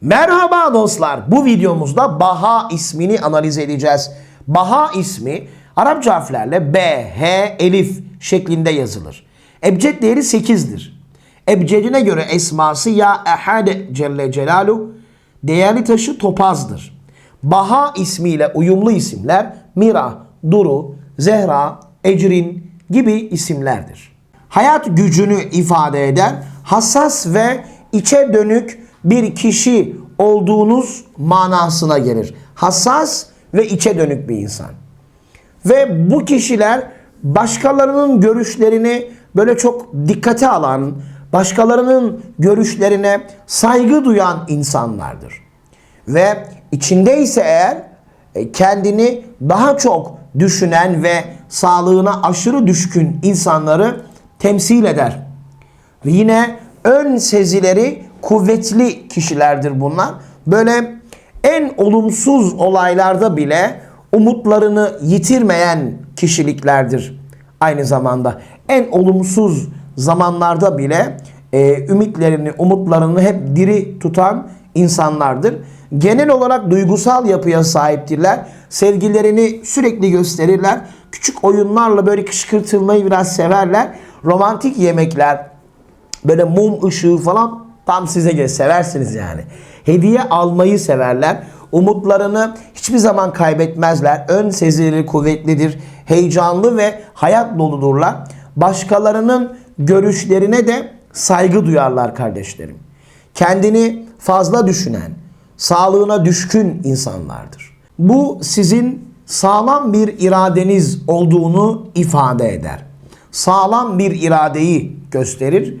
Merhaba dostlar. Bu videomuzda Baha ismini analiz edeceğiz. Baha ismi Arapça harflerle B, H, Elif şeklinde yazılır. Ebced değeri 8'dir. Ebcedine göre esması ya Ehad Celle Celalu değerli taşı topazdır. Baha ismiyle uyumlu isimler Mira, Duru, Zehra, Ecrin gibi isimlerdir. Hayat gücünü ifade eder, hassas ve içe dönük bir kişi olduğunuz manasına gelir. Hassas ve içe dönük bir insan. Ve bu kişiler başkalarının görüşlerini böyle çok dikkate alan, başkalarının görüşlerine saygı duyan insanlardır. Ve içindeyse eğer e, kendini daha çok düşünen ve sağlığına aşırı düşkün insanları temsil eder. Ve yine ön sezileri kuvvetli kişilerdir bunlar. Böyle en olumsuz olaylarda bile umutlarını yitirmeyen kişiliklerdir. Aynı zamanda en olumsuz zamanlarda bile e, ümitlerini, umutlarını hep diri tutan insanlardır. Genel olarak duygusal yapıya sahiptirler. Sevgilerini sürekli gösterirler. Küçük oyunlarla böyle kışkırtılmayı biraz severler. Romantik yemekler, böyle mum ışığı falan tam size göre seversiniz yani. Hediye almayı severler. Umutlarını hiçbir zaman kaybetmezler. Ön sezileri kuvvetlidir. Heyecanlı ve hayat doludurlar. Başkalarının görüşlerine de saygı duyarlar kardeşlerim. Kendini fazla düşünen, sağlığına düşkün insanlardır. Bu sizin sağlam bir iradeniz olduğunu ifade eder. Sağlam bir iradeyi gösterir.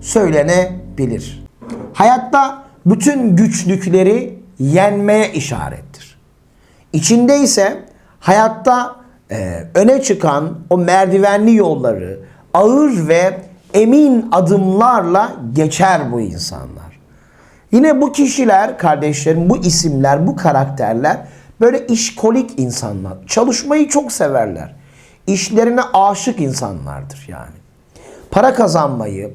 söylenebilir. Hayatta bütün güçlükleri yenmeye işarettir. İçinde ise hayatta e, öne çıkan o merdivenli yolları ağır ve emin adımlarla geçer bu insanlar. Yine bu kişiler kardeşlerim, bu isimler, bu karakterler böyle işkolik insanlar. Çalışmayı çok severler. İşlerine aşık insanlardır yani. Para kazanmayı,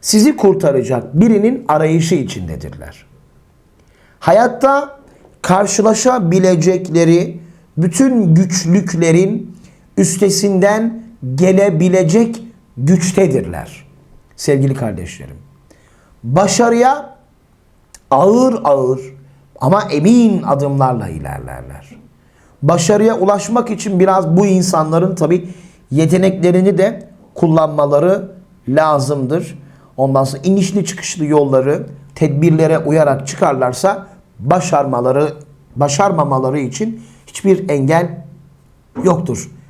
sizi kurtaracak birinin arayışı içindedirler. Hayatta karşılaşabilecekleri bütün güçlüklerin üstesinden gelebilecek güçtedirler. Sevgili kardeşlerim. Başarıya ağır ağır ama emin adımlarla ilerlerler. Başarıya ulaşmak için biraz bu insanların tabi yeteneklerini de kullanmaları lazımdır. Ondan sonra inişli çıkışlı yolları tedbirlere uyarak çıkarlarsa başarmaları başarmamaları için hiçbir engel yoktur